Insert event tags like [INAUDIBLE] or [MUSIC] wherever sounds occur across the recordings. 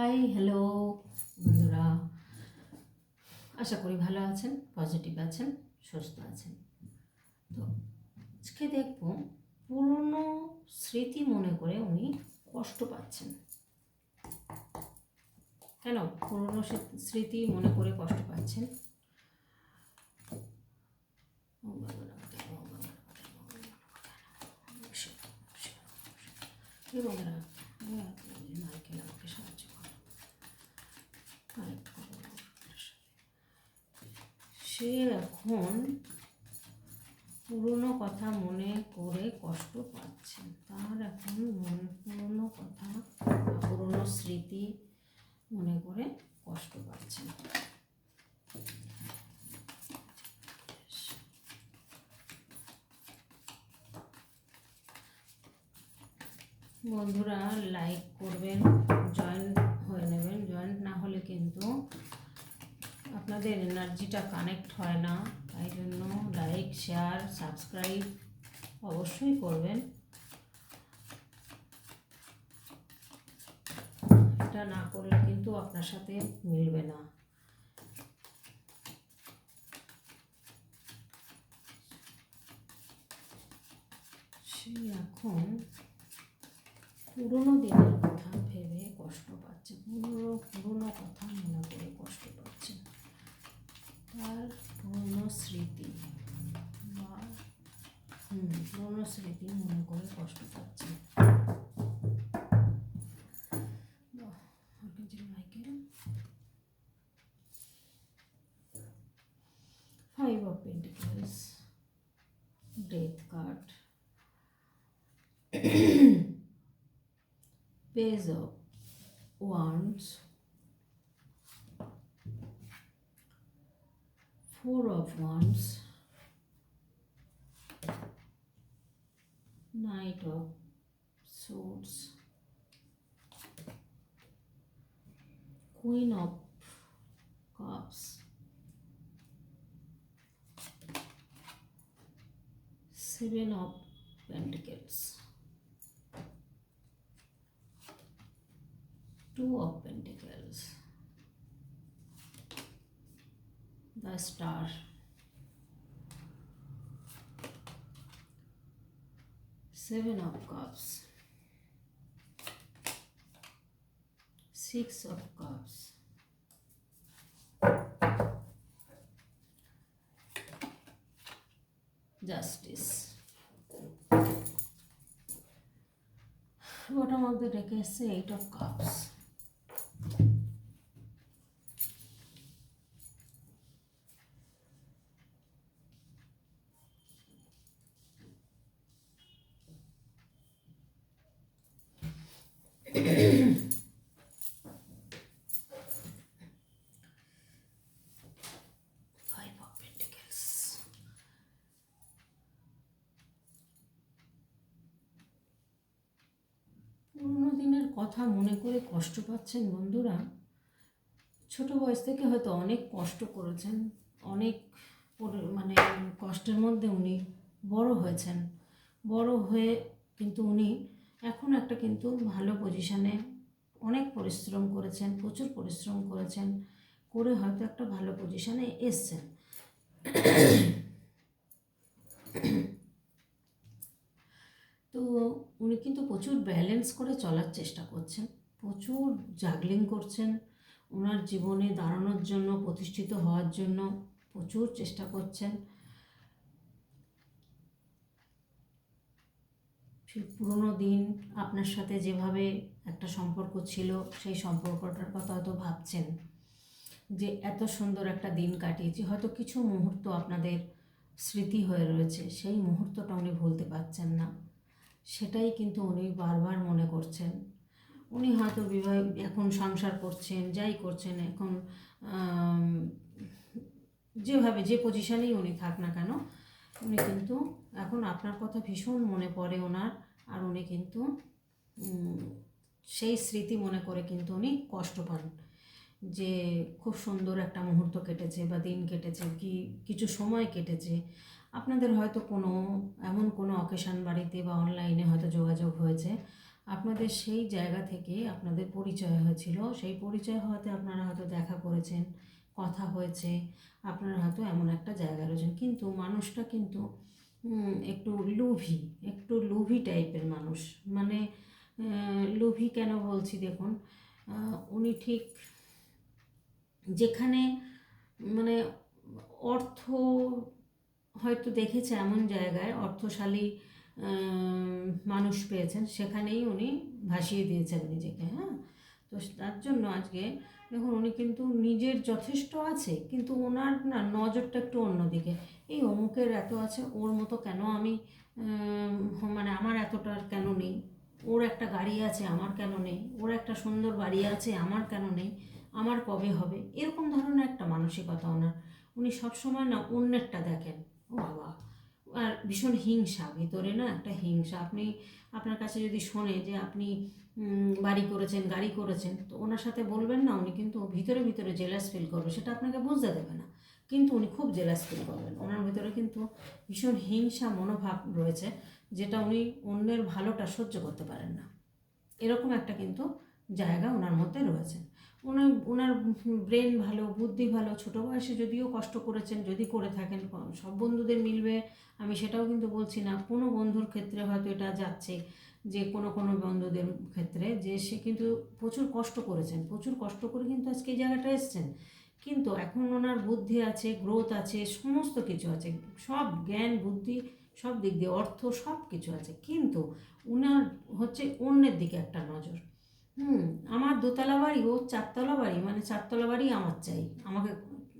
Hi hello বন্ধুরা। আশা করি ভালো আছেন পজিটিভ আছেন, সুস্থ আছেন। তো আজকে দেখব, পুরনো স্মৃতি মনে করে উনি কষ্ট পাচ্ছেন। কেন পুরনো স্মৃ- স্মৃতি মনে করে কষ্ট পাচ্ছেন? ওম সে এখন পুরনো কথা মনে করে কষ্ট পাচ্ছে। তার এখন মনে পুরনো কথা পুরনো স্মৃতি মনে করে কষ্ট পাচ্ছে। বন্ধুরা লাইক করবেন জয়েন হয়ে নেবেন। জয়েন্ট না হলে কিন্তু আপনাদের এনার্জিটা কানেক্ট হয় না, তাই জন্য লাইক শেয়ার সাবস্ক্রাইব অবশ্যই করবেন। এটা না করলে কিন্তু আপনার সাথে মিলবে না। এখন পুরোনো দিনের কথা ভেবে কষ্ট পাচ্ছে, পুরো পুরোনো কথা মনে করে কষ্ট পাচ্ছে। তার পুরোনো স্মৃতি বা হুম পুরোনো স্মৃতি মনে করে কষ্ট পাচ্ছে। Five of pentacles death card page of of wands. Knight of swords. Queen of cups. Seven of pentacles. Two of pentacles the star. Seven of cups. Six of cups. Justice. Bottom of the deck is eight of cups কথা মনে করে কষ্ট পাচ্ছেন বন্ধুরা? ছোট বয়স থেকে হয়তো অনেক কষ্ট করেছেন, অনেক মানে কষ্টের মধ্যে উনি বড় হয়েছেন। বড় হয়ে কিন্তু উনি এখন একটা কিন্তু ভালো পজিশানে অনেক পরিশ্রম করেছেন, প্রচুর পরিশ্রম করেছেন, করে হয়তো একটা ভালো পজিশানে এসছেন। তো উনি কিন্তু প্রচুর ব্যালেন্স করে চলার চেষ্টা করছেন, প্রচুর জাগলিং করছেন ওনার জীবনে দাঁড়ানোর জন্য, প্রতিষ্ঠিত হওয়ার জন্য প্রচুর চেষ্টা করছেন। সেই পুরনো দিন আপনার সাথে যেভাবে একটা সম্পর্ক ছিল, সেই সম্পর্কটার কথা হয়তো ভাবছেন যে এত সুন্দর একটা দিন কাটিয়েছি, হয়তো কিছু মুহূর্ত আপনাদের স্মৃতি হয়ে রয়েছে, সেই মুহূর্তটা উনি ভুলতে পারছেন না। সেটাই কিন্তু উনি বারবার মনে করছেন। উনি হয়তো বিবাহ, এখন সংসার করছেন, যাই করছেন, এখন যেভাবে, যে পজিশনেই উনি থাক না কেন, উনি কিন্তু এখন আপনার কথা ভীষণ মনে পড়ে ওনার, আর উনি কিন্তু সেই স্মৃতি মনে করে কিন্তু উনি কষ্ট পান যে খুব সুন্দর একটা মুহূর্ত কেটেছে বা দিন কেটেছে, কি, কিছু সময় কেটেছে। আপনাদের হয়তো কোনো, এমন কোনো অকেশন বাড়িতে বা অনলাইনে হয়তো যোগাযোগ হয়েছে। আপনাদের সেই জায়গা থেকে আপনাদের পরিচয় হয়েছিল। সেই পরিচয় হওয়াতে আপনারা হয়তো দেখা করেছেন, কথা হয়েছে। আপনারা হয়তো এমন একটা জায়গায় রয়েছেন। কিন্তু মানুষটা কিন্তু একটু লোভী একটু লোভী টাইপের মানুষ। মানে লোভী কেন বলছি দেখুন উনি ঠিক যেখানে মানে অর্থ হয়তো দেখেছে এমন জায়গায় অর্থশালী মানুষ পেয়েছেন, সেখানেই উনি ভাসিয়ে দিয়েছেন নিজেকে হ্যাঁ? তো তার জন্য আজকে দেখুন, উনি কিন্তু নিজের যথেষ্ট আছে, কিন্তু ওনার না নজরটা একটু অন্যদিকে। এই অমুকের এত আছে, ওর মতো কেন আমি মানে আমার এতটা কেন নেই? ওর একটা গাড়ি আছে, আমার কেন নেই? ওর একটা সুন্দর বাড়ি আছে, আমার কেন নেই? আমার কবে হবে? এরকম ধরনের একটা মানসিকতা ওনার। উনি সবসময় না অন্যেরটা দেখেন। বাবা। আর ভীষণ হিংসা, ভিতরে না একটা হিংসা। আপনি, আপনার কাছে যদি শোনে যে আপনি বাড়ি করেছেন, গাড়ি করেছেন, তো ওনার সাথে বলবেন না উনি কিন্তু ভিতরে ভিতরে জেলাস ফিল করবে, সেটা আপনাকে বুঝতে দেবে না। কিন্তু উনি খুব জেলাস ফিল করবেন। ওনার ভিতরে কিন্তু ভীষণ হিংসা মনোভাব রয়েছে, যেটা উনি অন্যের ভালোটা সহ্য করতে পারেন না। এরকম একটা কিন্তু জায়গা ওনার মধ্যে রয়েছে। উনি ওনার ব্রেন ভালো, বুদ্ধি ভালো, ছোটো বয়সে যদিও কষ্ট করেছেন, যদি করে থাকেন সব বন্ধুদের মিলবে, আমি সেটাও কিন্তু বলছি না। কোনো বন্ধুর ক্ষেত্রে হয়তো এটা যাচ্ছে যে কোনো কোনো বন্ধুদের ক্ষেত্রে যে সে কিন্তু প্রচুর কষ্ট করেছেন, প্রচুর কষ্ট করে কিন্তু আজকে এই জায়গাটা এসছেন। কিন্তু এখন ওনার বুদ্ধি আছে গ্রোথ আছে, সমস্ত কিছু আছে, সব জ্ঞান, বুদ্ধি, সব দিক দিয়ে অর্থ, সব কিছু আছে। কিন্তু উনার হচ্ছে অন্যের দিকে একটা নজর। হুম, আমার দোতলা বাড়ি, ও চারতলা বাড়ি মানে চারতলা বাড়ি আমার চাই। আমাকে,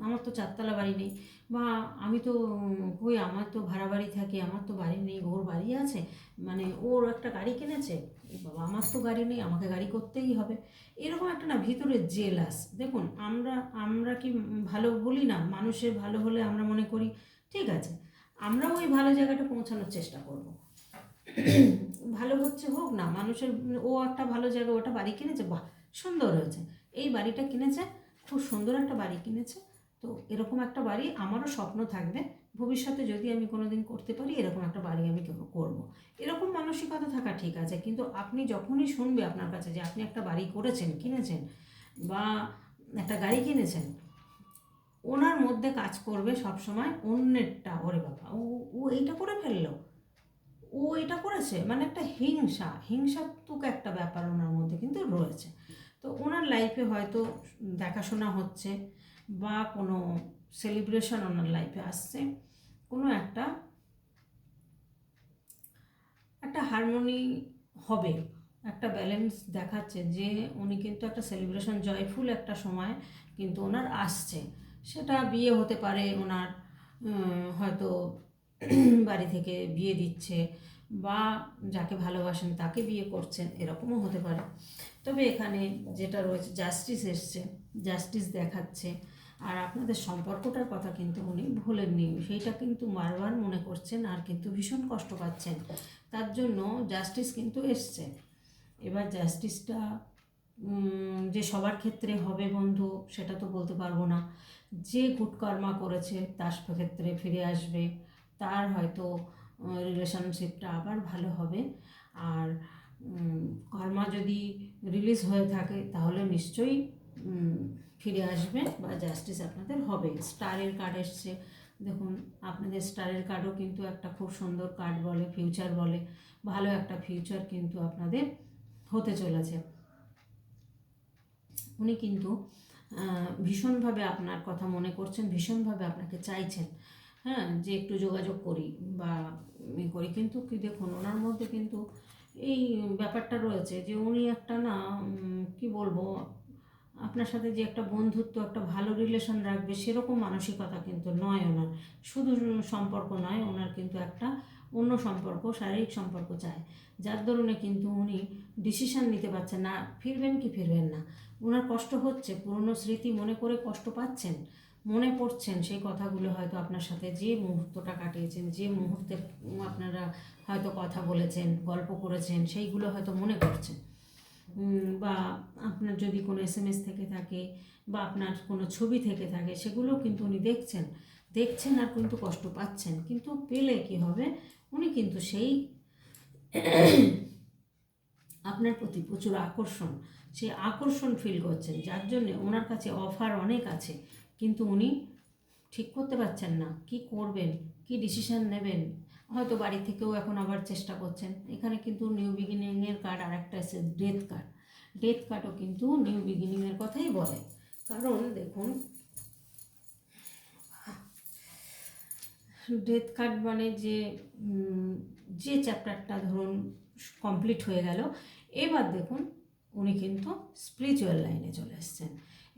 আমার তো চারতলা বাড়ি নেই। বা আমি তো কই, আমার তো ভাড়া বাড়ি থাকি, আমার তো বাড়ি নেই, ওর বাড়ি আছে। মানে ওর একটা গাড়ি কিনেছে। বাবা, আমার তো গাড়ি নেই, আমাকে গাড়ি করতেই হবে। এরকম একটা না ভিতরে জেলাস। দেখুন, আমরা আমরা কি ভালো বলি না? মানুষের ভালো হলে আমরা মনে করি, ঠিক আছে। আমরাও ওই ভালো জায়গাটা পৌঁছানোর চেষ্টা করব। ভালো হচ্ছে হোক না, মানুষের ও একটা ভালো জায়গা, ওটা বাড়ি কিনেছে, বাহ, সুন্দর হয়েছে। এই বাড়িটা কিনেছে, খুব সুন্দর একটা বাড়ি কিনেছে। তো এরকম একটা বাড়ি আমারও স্বপ্ন থাকবে। ভবিষ্যতে যদি আমি কোনো দিন করতে পারি, এরকম একটা বাড়ি আমি করব। এরকম মানসিকতা থাকা ঠিক আছে, কিন্তু আপনি যখনই শুনবে আপনার কাছে যে আপনি একটা বাড়ি করেছেন, কিনেছেন বা একটা গাড়ি কিনেছেন, ওনার মধ্যে কাজ করবে সবসময় অন্যেরটা, ওরে বাবা, ও ও এইটা করে ফেলল। ও এটা করেছে? মানে একটা হিংসা। হিংসাত্মক একটা ব্যাপার ওনার মধ্যে কিন্তু রয়েছে। তো ওনার লাইফে হয়তো দেখাশোনা হচ্ছে বা কোনো সেলিব্রেশন ওনার লাইফে আসছে। কোনো একটা একটা হারমোনি হবে। একটা ব্যালেন্স দেখাচ্ছে যে উনি কিন্তু একটা সেলিব্রেশন জয়ফুল একটা সময় কিন্তু ওনার আসছে। সেটা বিয়ে হতে পারে ওনার হয়তো [CLEARS THROAT] বাড়ি থেকে বিয়ে দিচ্ছে বা যাকে ভালোবাসেন তাকে বিয়ে করছেন, এরকমও হতে পারে। তবে এখানে যেটা রয়েছে জাস্টিস এসছে জাস্টিস দেখাচ্ছে। আর আপনাদের সম্পর্কটার কথা কিন্তু উনি ভুলেননি, সেইটা কিন্তু বারবার মনে করছেন আর কিন্তু ভীষণ কষ্ট পাচ্ছেন। তার জন্য জাস্টিস কিন্তু এসছে। এবার জাস্টিসটা যে সবার ক্ষেত্রে হবে বন্ধু, সেটা তো বলতে পারব না। যে গুটকর্মা করেছে, তার ক্ষেত্রে ফিরে আসবে। তার হয়তো রিলেশনশিপটা আবার ভালো হবে। আর কর্মা যদি রিলিজ হয়ে থাকে, তাহলে নিশ্চয়ই ফিরে আসবে বা জাস্টিস আপনাদের হবে। স্টারের কার্ড এসছে। দেখুন, আপনাদের স্টারের কার্ডও কিন্তু একটা খুব সুন্দর কার্ড বলে ফিউচার বলে। ভালো একটা ফিউচার কিন্তু আপনাদের হতে চলেছে। উনি কিন্তু ভীষণভাবে আপনার কথা মনে করছেন, ভীষণভাবে আপনাকে চাইছেন। হ্যাঁ যে একটু যোগাযোগ করি বা ই করি। কিন্তু কি দেখুন, ওনার মধ্যে কিন্তু এই ব্যাপারটা রয়েছে যে উনি একটা না কি বলব, আপনার সাথে যে একটা বন্ধুত্ব, একটা ভালো রিলেশন রাখবে সেরকম মানসিকতা কিন্তু নয় ওনার। শুধু সম্পর্ক নয়, ওনার কিন্তু একটা অন্য সম্পর্ক, শারীরিক সম্পর্ক চায় যার দরুনে কিন্তু উনি ডিসিশান নিতে পারছেন না, ফিরবেন কি ফিরবেন না। ওনার কষ্ট হচ্ছে, পুরনো স্মৃতি মনে করে কষ্ট পাচ্ছেন। মনে পড়ছেন সেই কথাগুলো হয়তো আপনার সাথে যে মুহূর্তটা কাটিয়েছেন, যে মুহূর্তে আপনারা হয়তো কথা বলেছেন, গল্প করেছেন, সেইগুলো হয়তো মনে করছেন বা আপনার যদি কোনো এস এম এস থেকে থাকে বা আপনার কোনো ছবি থেকে থাকে সেগুলো কিন্তু উনি দেখছেন। দেখছেন আর কিন্তু কষ্ট পাচ্ছেন। কিন্তু পেলে কি হবে? উনি কিন্তু সেই আপনার প্রতি প্রচুর আকর্ষণ, সেই আকর্ষণ ফিল করছেন। যার জন্যে ওনার কাছে অফার অনেক আছে। কিন্তু উনি ঠিক করতে পারছেন না। কি করবেন? কি ডিসিশন নেবেন? হয়তো বাড়ি থেকেও এখন আবার চেষ্টা করছেন। এখানে কিন্তু নিউ বিগিনিংয়ের কার্ড আর একটা এসে ডেথ কার্ড ডেথ কার্ডও কিন্তু নিউ বিগিনিংয়ের কথাই বলে। কারণ দেখুন ডেথ কার্ড মানে যে যে চ্যাপ্টারটা ধরুন কমপ্লিট হয়ে গেল, এবার দেখুন উনি কিন্তু স্পিরিচুয়াল লাইনে চলে এসছেন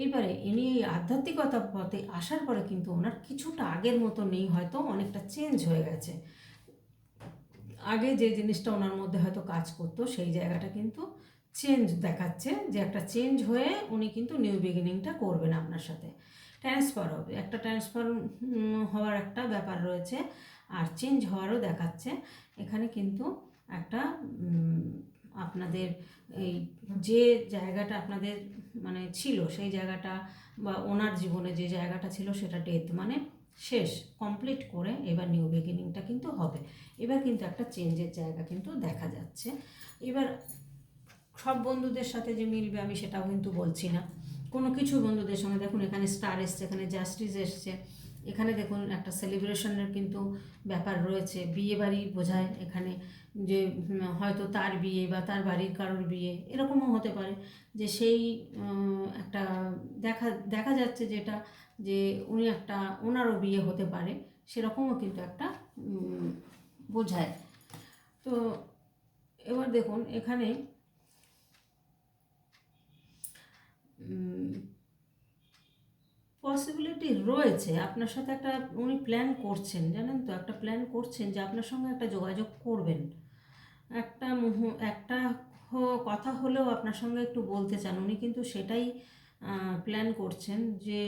এইবারে ইনি এই আধ্যাত্মিকতা পথে আসার পরে কিন্তু ওনার কিছুটা আগের মতো নেই, হয়তো অনেকটা চেঞ্জ হয়ে গেছে। আগে যে জিনিসটা ওনার মধ্যে হয়তো কাজ করতো, সেই জায়গাটা কিন্তু চেঞ্জ দেখাচ্ছে যে একটা চেঞ্জ হয়ে উনি কিন্তু নিউ বিগিনিংটা করবেন আপনার সাথে। ট্রান্সফার হবে। একটা ট্রান্সফার হওয়ার একটা ব্যাপার রয়েছে, আর চেঞ্জ হওয়ারও দেখাচ্ছে। এখানে কিন্তু একটা আপনাদের এই যে জায়গাটা আপনাদের মানে ছিল, সেই জায়গাটা বা ওনার জীবনে যে জায়গাটা ছিল সেটা ডেথ মানে শেষ। কমপ্লিট করে এবার নিউ বিগিনিংটা কিন্তু হবে। এবার কিন্তু একটা চেঞ্জের জায়গা কিন্তু দেখা যাচ্ছে। এবার সব বন্ধুদের সাথে যে মিলবে আমি সেটাও কিন্তু বলছি না। কোনো কিছু বন্ধুদের সঙ্গে দেখুন, এখানে স্টার এসছে, এখানে জাস্টিস এসছে। এখানে দেখুন একটা সেলিব্রেশনের কিন্তু ব্যাপার রয়েছে। বিয়ে বাড়ি বোঝায় এখানে যে হয়তো তার বিয়ে বা তার বাড়ির কারোর বিয়ে, এরকমও হতে পারে যে সেই একটা দেখা দেখা যাচ্ছে যেটা যে উনি একটা ওনারও বিয়ে হতে পারে, সেরকমও কিন্তু একটা বোঝায়। তো এবার দেখুন এখানে পসিবিলিটি রয়েছে। আপনার সাথে একটা, উনি প্ল্যান করছেন, জানেন তো? একটা প্ল্যান করছেন যে আপনার সঙ্গে একটা যোগাযোগ করবেন। একটা একটা কথা হলেও আপনার সঙ্গে একটু বলতে চান। উনি কিন্তু সেটাই প্ল্যান করছেন যে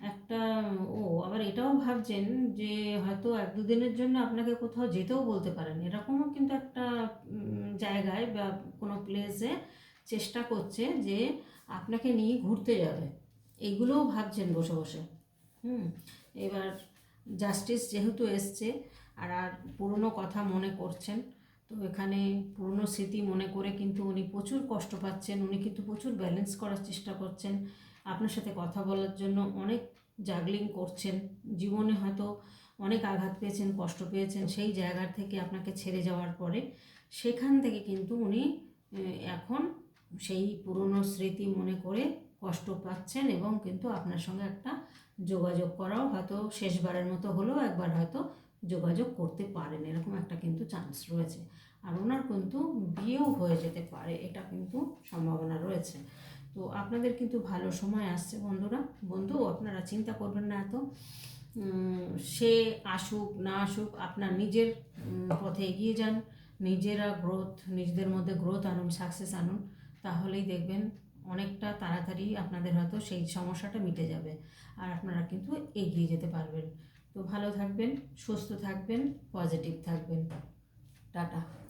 একটা, ও, আবার এটাও ভাবছেন যে হয়তো এক দুদিনের জন্য আপনাকে কোথাও যেতেও বলতে পারেন। এরকমও কিন্তু একটা জায়গায় বা কোনো প্লেসে চেষ্টা করছে যে আপনাকে নিয়ে ঘুরতে যাবে। এইগুলোও ভাবছেন বসে বসে। হুম, এবার জাস্টিস যেহেতু এসছে, আর আর পুরনো কথা মনে করছেন, তো এখানে পুরনো স্মৃতি মনে করে কিন্তু উনি প্রচুর কষ্ট পাচ্ছেন, উনি কিন্তু প্রচুর ব্যালেন্স করার চেষ্টা করছেন। আপনার সাথে কথা বলার জন্য অনেক জাগলিং করছেন, জীবনে হয়তো অনেক আঘাত পেয়েছেন, কষ্ট পেয়েছেন, সেই জায়গা থেকে আপনাকে ছেড়ে যাওয়ার পরে সেখান থেকে কিন্তু উনি এখন সেই পুরনো স্মৃতি মনে করে কষ্ট পাচ্ছেন এবং কিন্তু আপনার সঙ্গে একটা যোগাযোগ করাও হয়তো শেষবারের মতো হলেও একবার হয়তো যোগাযোগ করতে পারেন। এরকম একটা কিন্তু চান্স রয়েছে। আর ওনার কিন্তু বিয়েও হয়ে যেতে পারে, এটা কিন্তু সম্ভাবনা রয়েছে। তো আপনাদের কিন্তু ভালো সময় আসছে বন্ধুরা। বন্ধু, আপনারা চিন্তা করবেন না এত। সে আসুক, না আসুক, আপনার নিজের পথে এগিয়ে যান। নিজেরা গ্রোথ নিজেদের মধ্যে গ্রোথ আনুন সাকসেস আনুন। তাহলেই দেখবেন অনেকটা তাড়াতাড়ি আপনাদের হয়তো সেই সমস্যাটা মিটে যাবে আর আপনারা কিন্তু এগিয়ে যেতে পারবেন। তো ভালো থাকবেন, সুস্থ থাকবেন, পজিটিভ থাকবেন। টাটা।